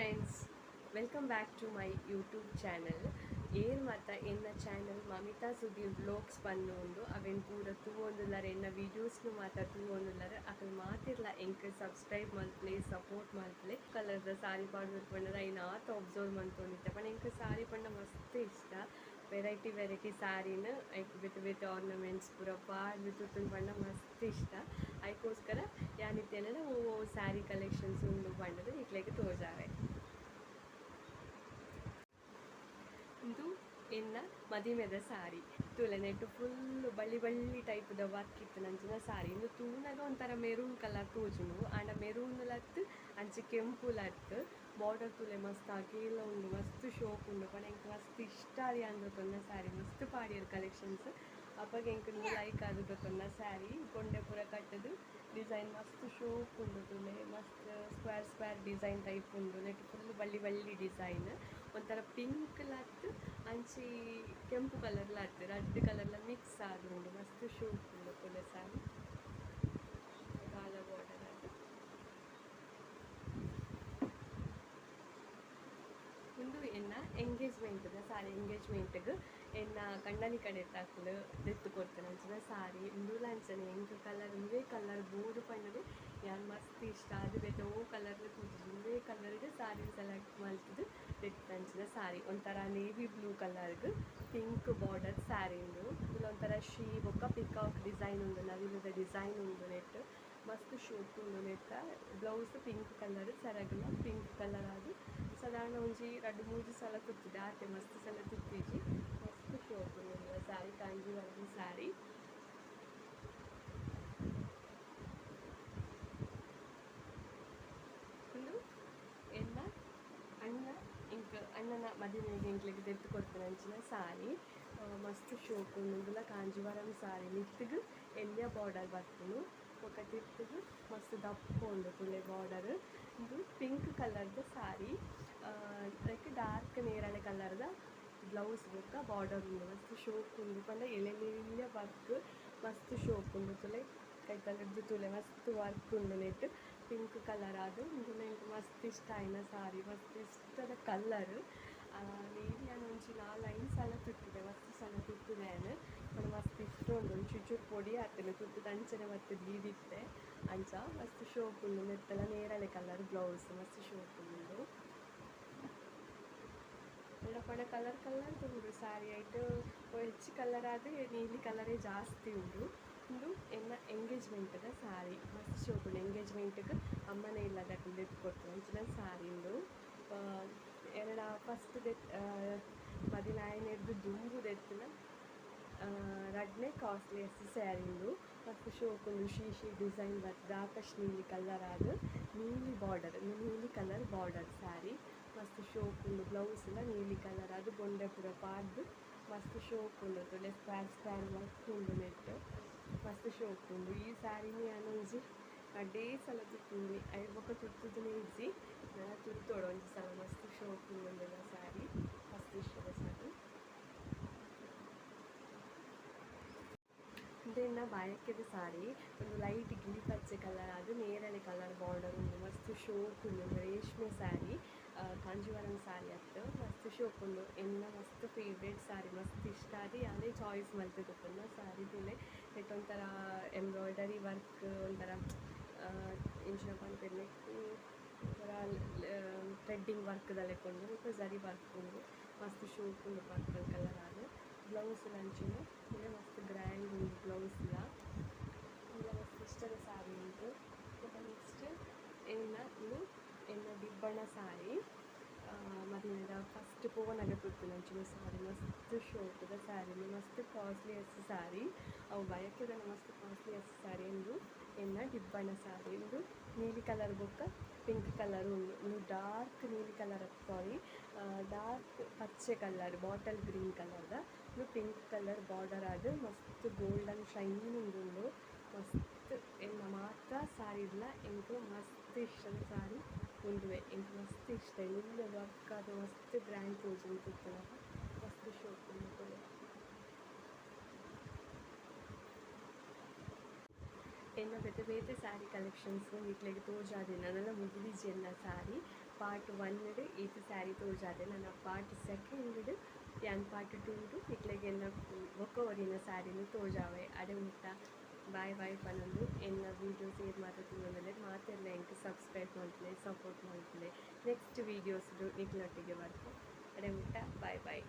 Friends welcome back to my YouTube channel ಏನು ಮಾತ ಎನ್ನ ಚಾನಲ್ ಮಮಿತಾ ಸುದೀರ್ ಬ್ಲಾಗ್ಸ್ ಬಂದು ಅವೆನ್ ಪೂರ ತೂವೊಂದುಲ್ಲರ, ಎನ್ನ ವಿಡಿಯೋಸ್ನು ಮಾತ ತೂವೊಂದುಲ್ಲರ. ಅಕಲ್ ಮಾತಿರ್ಲ ಎಂಕ್ ಸಬ್ಸ್ಕ್ರೈಬ್ ಮಾಡ್ಲಿ ಸಪೋರ್ಟ್ ಮಾಡ್ಲಿ ಕಲರ್ದ ಸಾರಿ ಪಾಡ್ಬೇಕು ಪಂಡದ ಐನ ಆತ ಒಬ್ಸರ್ವ್ ಮಾಡ್ಕೊಂಡಿದ್ದೆ. ಪಂಡ ಎಂಕ್ ಸಾರಿ ಪಂಡ ಮಸ್ತ್ ಇಷ್ಟ. ವೆರೈಟಿ ವೆರೈಟಿ ಸಾರಿನ, ಐಕ್ ವಿತ್ ಆರ್ನಮೆಂಟ್ಸ್ ಪೂರ ಪಾಡ್ ಬಿತ್ತು ಪಂಡ ಮಸ್ತ್ ಇಷ್ಟ. ಅದಕ್ಕೋಸ್ಕರ ಯಾನಿತ್ಯ ಓ ಸ್ಯಾರಿ ಕಲೆಕ್ಷನ್ಸ್ ಉಂಡು ಬಣ್ಣದ ಇಟ್ಲೆಗ್ ತೋಜಾವೆ ಇದು ಎನ್ನ ಮದಿಮೆದ ಸಾರಿ. ತುಲೆ ನೆಟ್ಟು ಫುಲ್ ಬಳ್ಳಿ ಬಳ್ಳಿ ದ ವರ್ಕ್ ಇತ್ತು ನಂಚಿನ ಸಾರಿ. ಇನ್ನು ತೂನಾಗ ಒಂಥರ ಮೆರೂನ್ ಕಲರ್ ತೋಜುನು. ಆಂಡ ಮೆರೂನ್ ಲತ್ ಅಂಚಿ ಕೆಂಪು ಲತ್ ಬಾರ್ಡರ್ ತುಲೆ ಮಸ್ತ್ ಅಕೇಲ ಉಂಡು, ಮಸ್ತ್ ಶೋಕ್ ಉಂಡು. ಪಂಡ ಎಂಕ್ ಮಸ್ತ್ ಇಷ್ಟ ಆದಿ ಅಂದ್ರತೊನ್ನ ಸಾರಿ. ಮಸ್ತ್ ಪಾಡಿಯರ್ ಕಲೆಕ್ಷನ್ಸ್ ಅಪ್ಪಗೆ ಎಂಕ್ ಲೈಕ್ ಆದದೊನ್ನ ಸ್ಯಾರಿ ಕೊಂಡೆ ಪೂರ ಕಟ್ಟದು. ಡಿಸೈನ್ ಮಸ್ತ್ ಶೋಕ್ ಉಂಡು ತುಲೆ. ಮಸ್ತ್ ಸ್ಕ್ವೇರ್ ಸ್ಕ್ವೇರ್ ಡಿಸೈನ್ ಟೈಪ್ ಉಂಡು. ನೆಟ್ ಫುಲ್ ಬಳ್ಳಿ ಬಳ್ಳಿ ಡಿಸೈನ್ ಒಂಥರ ಪಿಂಕ್ ಲತ್ತು ಅಂಚಿ ಕೆಂಪು ಕಲರ್ ಲತ್ತು ರೆಡ್ ಕಲರ್ಲ ಮಿಕ್ಸ್ ಆದುಂಡು ಮಸ್ತ್ ಶೂ ಉಂಡು ತುಲೆ ಸಾರಿ. ಕಾಲ ಬಾರ್ಡರ್ ಅದು. ಇಂದು ಎನ್ನ ಎಂಗೇಜ್ಮೆಂಟ್ದ ಸಾರಿ ಎಂಗೇಜ್ಮೆಂಟ್ಗ್ ಎನ್ನ ಕಣ್ಣಲ್ಲಿ ಕಡೆ ತಾಕಲು ದೆತ್ತು ಕೊಡ್ತೇನೆ ಅಂಚಿನ ಸಾರಿ. ಇಂದುಲ ಅಂಚನೆ ಎಂಕ್ ಕಲರ್ ಇವೇ ಕಲರ್ ಬೋರ್ಡ್ ಪಂಡದು ಯಾರ್ ಮಸ್ತ್ ಇಷ್ಟ, ಅದು ಬೇತೆ ಓ ಕಲರ್ ಕೂತಿದ್ದು ಕಲರ್ಗ್ ಸಾರಿ ಸೆಲೆಕ್ಟ್ ಮಾಡ್ತಿದ್ದು ರೆಡ್ ಪಂಚಿನ ಸಾರಿ ಒಂಥರ ನೇವಿ ಬ್ಲೂ ಕಲರ್ಗೆ ಪಿಂಕ್ ಬಾರ್ಡರ್ ಸ್ಯಾರಿ ಉಂಡು ಇಲ್ಲ ಒಂಥರ ಶೀ ಬೊಕ್ಕ ಪಿಕಾಕ್ ಡಿಸೈನ್ ಉಂಡು, ನವಿಲದ ಡಿಸೈನ್ ಉಂಡು ನೆಟ್. ಮಸ್ತ್ ಶೋಪ್ ಉಂಡು ನೆಟ್ಟ ಬ್ಲೌಸ್ ಪಿಂಕ್ ಕಲರ್ ಸೆರಗುಲ ಪಿಂಕ್ ಕಲರ್ ಆದ್ ಸಾಧಾರಣ ಒಂಜಿ ರಡ್ಡು ಮೂಜಿ ಸಲ ತುತ್ತಿದೆ ಆತೆ ಮಸ್ತ್ ಸಲ ತುತ್ತಿಜಿ ಮಸ್ತ್ ಶೋಪ್ ಉಂಡು ಸ್ಯಾರಿ ಕಾಂಜೀವರಂ ಸ್ಯಾರಿ ಅಣ್ಣನ ಮದುವೆಗೆ ತೆತ್ತು ಕೊಡ್ತೇನೆ ಅಂಚಿನ ಸಾರಿ. ಮಸ್ತ್ ಶೋಕು ಉಂಡುಲ ಕಾಂಜಿವರಂ ಸಾರಿ. ನಿತ್ತಿಗ್ ಎಲ್ಲಿಯ ಬಾರ್ಡರ್ ಬೊಕ ఒక ಗ್ ಮಸ್ತ್ ದಪ್ಪ ಉಂಡು ಬಾರ್ಡರ್ ಇದು ಪಿಂಕ್ ಕಲರ್ದ ಸಾರಿ. ಲೈಕ್ ಡಾರ್ಕ್ ನೇರಳೆ ಕಲರ್ದ ಬ್ಲೌಸ್ ಬೊಕ್ಕ ಬಾರ್ಡರ್ ಉಂಡು ಮಸ್ತ್ ಶೋಕ್ ಉಂಡು ಪಂಡ ನೀರಿಲ್ಲ ವರ್ಕ್ ಮಸ್ತ್ ಶೋಕ್ ಉಂಡು ತುಲೆ ಕೈ ಕಲರ್ದು ತುಲೆ. ಮಸ್ತ್ ವರ್ಕ್ ಉಂಡು ನೆಟ್ ಪಿಂಕ್ ಕಲರ್ ಅದು ಇದು ನಂಗೆ ಮಸ್ತ್ ಇಷ್ಟ ಆಯ್ನ ಸಾರಿ ಮಸ್ತ್ ಇಷ್ಟದ ಕಲರ್ ನೀಲಿ ಒಂಚಿ ನಾ ಲೈನ್ ಸಲ ತುಟ್ಟಿದೆ ಮಸ್ತ್ ಸಲ ತುಟ್ಟಿದೆ ಅದು ಮಸ್ತ್ ಇಷ್ಟ ಉಂಡು ಒಂಚೂರು ಚೂರು ಪೊಡಿ ಹಾಕ್ತೇನೆ ತುಟ್ಟು ಅಂಚನೆ ಮತ್ತೆ ದೀದಿತ್ತೆ ಅಂಚ ಮಸ್ತ್ ಶೋಕ್ ಉಂಡು ಮೆತ್ತಲ ನೇರಳೆ ಕಲರ್ ಬ್ಲೌಸ್ ಮಸ್ತ್ ಶೋಕ್ ಉಂಡು ಎಲ್ಲ ಪಡ ಕಲರ್ ಕಲರ್ ಉಂಡು ಸ್ಯಾರಿ ಆಯ್ತು ಹೆಚ್ಚು ಕಲರ್ ಆದರೆ ನೀಲಿ ಕಲರೇ ಜಾಸ್ತಿ ಉಂಡು ಇಂದು ಎನ್ನ ಎಂಗೇಜ್ಮೆಂಟ್ದ ಸ್ಯಾರಿ ಮಸ್ತ್ ಶೋಕ್ ಉಂಡು ಎಂಗೇಜ್ಮೆಂಟ್ಗೆ ಅಮ್ಮನೇ ಇಲ್ಲದ ಎತ್ತು ಕೊಡ್ತೀನಿ ಅಂಚಿನ ಸ್ಯಾರಿ ಉಂಡು ಎರಡ ಫಸ್ಟ್ ದೆತ್ ಮದಿನಾಯನೆರ್ದು ದುಂಬು ದೆತ್ತಿನ ರಡ್ನೆ ಕಾಸ್ಟ್ಲಿಯಸ್ಟ್ ಸ್ಯಾರಿ ಉಂಡು ಮಸ್ತ್ ಶೋಕ್ ಉಂಡು ಶೀಶಿ ಡಿಸೈನ್ ಬರ್ತದೆ ಆಕಾಶ್ ನೀಲಿ ಕಲರ್ ಆದ ನೀಲಿ ಬಾರ್ಡರ್ ನೀಲಿ ಕಲರ್ ಬಾರ್ಡರ್ ಸ್ಯಾರಿ ಮಸ್ತ್ ಶೋಕ್ ಉಂಡು ಬ್ಲೌಸ್ ಎಲ್ಲ ನೀಲಿ ಕಲರ್ ಅದು ಬೊಂಡೆ ಪೂರ ಪಾಡ್ದು ಮಸ್ತ್ ಶೋಕ್ ಉಂಡು ತುಲೆ ಸ್ಕ್ವೇರ್ ಸ್ಕ್ವೇರ್ ವರ್ಕ್ ಉಂಡು ನೆಟ್ ಮಸ್ತ್ ಶೋಕ್ ಉಂಡು ಈ ಸ್ಯಾರಿನಿ ಅನೊಂಜಿ ಅಡ್ಡೇ ಸಲ ತುತ್ತುನಿ ಐ ಬೊಕ್ಕ ತುತ್ತುದು ಇಜ್ಜಿ ನಾನು ತುತ್ತೋಡು ಒಂಜಿ ಸಲ ಮಸ್ತ್ ಶೋಕ್ ಉಂಡು ಸ್ಯಾರಿ ಮಸ್ತ್ ಇಷ್ಟದ ಸ್ಯಾರಿ ಇದನ್ನ ಬಾಯಕ್ಕೆದ ಸಾರಿ ಒಂದು ಲೈಟ್ ಗಿಳಿ ಪಚ್ಚೆ ಕಲರ್ ಅದು ನೇರಳೆ ಕಲರ್ ಬಾರ್ಡರ್ ಉಂಡು ಮಸ್ತ್ ಶೋಕ್ ಉಂಡು ಒಂದು ರೇಷ್ಮೆ ಸ್ಯಾರಿ ಕಾಂಜೀವರಂ ಸಾರಿ ಅತ್ತು ಮಸ್ತ್ ಶೋಕ್ ಉಂಡು ಎನ್ನ ಮಸ್ತ್ ಫೇವ್ರೇಟ್ ಸಾರಿ ಮಸ್ತ್ ಇಷ್ಟ. ಆದಿ ಅದೇ ಚಾಯ್ಸ್ ಮಲ್ತು ಗೊತ್ತಲ್ಲ ಸ್ಯಾರಿ ತುಲೆ ನೆಟ್ ಒಂಥರ ಎಂಬ್ರಾಯ್ಡರಿ ವರ್ಕ್ ಒಂಥರ ಇಂಚಿನ ಪಂಪೆರ್ನೆ ಒಂಥರ ಥ್ರೆಡ್ಡಿಂಗ್ ವರ್ಕ್ದ ಲೆಕ್ಕೊಂಡು ಮತ್ತು ಜರಿ ಉಂಡು ಮಸ್ತ್ ಶೋಕ್ ಉಂಡು ಪರ್ಪಲ್ ಕಲರ್ ಆದ ಬ್ಲೌಸ್ ನಂಚಿನ ಇಲ್ಲ ಮಸ್ತ್ ಗ್ರ್ಯಾಂಡ್ ಉಂಟು ಬ್ಲೌಸ್ ಇಲ್ಲ ಮಸ್ತ್ ಇಷ್ಟದ ಸಾರಿ ಉಂಟು. ನೆಕ್ಸ್ಟ್ ಎನ್ನ ಇನ್ನು ಎನ್ನ ದಿಬ್ಬಣ ಸ್ಯಾರಿ ಮದುವೆದ ಫಸ್ಟ್ ಪೋನಾಗ ತುತ್ತು ನಂಚಿನ ಸ್ಯಾರಿ ಮಸ್ತ್ ಶೋಕದ ಸ್ಯಾರಿ ಮಸ್ತ್ ಕಾಸ್ಟ್ಲಿಯಸ್ಟ್ ಸ್ಯಾರಿ ಅವು ಬಯಕೆದ ಮಸ್ತ್ ಕಾಸ್ಟ್ಲಿಯಸ್ಟ್ ಸ್ಯಾರಿ ಎಂದು ಎನ್ನ ದಿಬ್ಬಣ ಸ್ಯಾರಿ ಇದು ನೀಲಿ ಕಲರ್ ಬೊಕ್ಕ ಪಿಂಕ್ ಕಲರ್ ಉಂಡು ಇನ್ನು ಡಾರ್ಕ್ ನೀಲಿ ಕಲರ್ ಸಾರಿ ಡಾರ್ಕ್ ಪಚ್ಚೆ ಕಲರ್ ಬಾಟಲ್ ಗ್ರೀನ್ ಕಲರ್ದ ಇದು ಪಿಂಕ್ ಕಲರ್ ಬಾರ್ಡರ್ ಆದ ಮಸ್ತ್ ಗೋಲ್ಡನ್ ಶೈನಿಂಗ್ ಉಂಡು ಮಸ್ತ್ ಎನ್ನ ಮಾತ್ರ ಸ್ಯಾರಿ ಇಲ್ಲ ಎಂಕ್ ಮಸ್ತ್ ಇಷ್ಟದ ಸ್ಯಾರಿ ಉಂಡುವೆ ಎಂಕ್ ಮಸ್ತ್ ಇಷ್ಟ. ಎಲ್ಲ ವರ್ಕ್ ಅದು ಮಸ್ತ್ ಗ್ರ್ಯಾಂಡ್ ತೋಜುಂಡು ಮಸ್ತ್ ಶೋಕ್ ಉಂಡು ಎನ್ನ ಬೇತೆ ಬೇತೆ ಸ್ಯಾರಿ ಕಲೆಕ್ಷನ್ಸ್ ಇಟ್ಲೆಗ್ ತೋಜಾದಿನ ನನ್ನ ಎನ್ನ ಸ್ಯಾರಿ ಪಾರ್ಟ್ ಒನ್ಡ್ ಈತ್ ಸ್ಯಾರಿ ತೋಜಾದೆ. ನನ್ನ ಪಾರ್ಟ್ ಸೆಕೆಂಡ್ ಯಾನ್ ಪಾರ್ಟ್ ಟೂಡು ಇಕ್ಲೆಗೆ ಎನ್ನ ಬೊಕ್ಕ ಒರಿನ ಸ್ಯಾರಿನು ತೋಜಾವೆ. ಅಡೆ ಮುಟ್ಟ ಬಾಯ್ ಬಾಯ್ ಪನೊಂದು ಎನ್ನ ವೀಡಿಯೋಸ್ ಏರ್ ಮಾತ್ರ ತಿನ್ನೋದಲ್ಲೇ ಮಾತೆಲ್ಲ ಎಂಟು ಸಬ್ಸ್ಕ್ರೈಬ್ ಮಾಡ್ತಲೆ ಸಪೋರ್ಟ್ ಮಾಡ್ತಲೆ ನೆಕ್ಸ್ಟ್ ವೀಡಿಯೋಸ್ಡು ನಿಕ್ಲೊಟ್ಟಿಗೆ ಬರ್ತು. ಅಡೆ ಊಟ ಬಾಯ್ ಬಾಯ್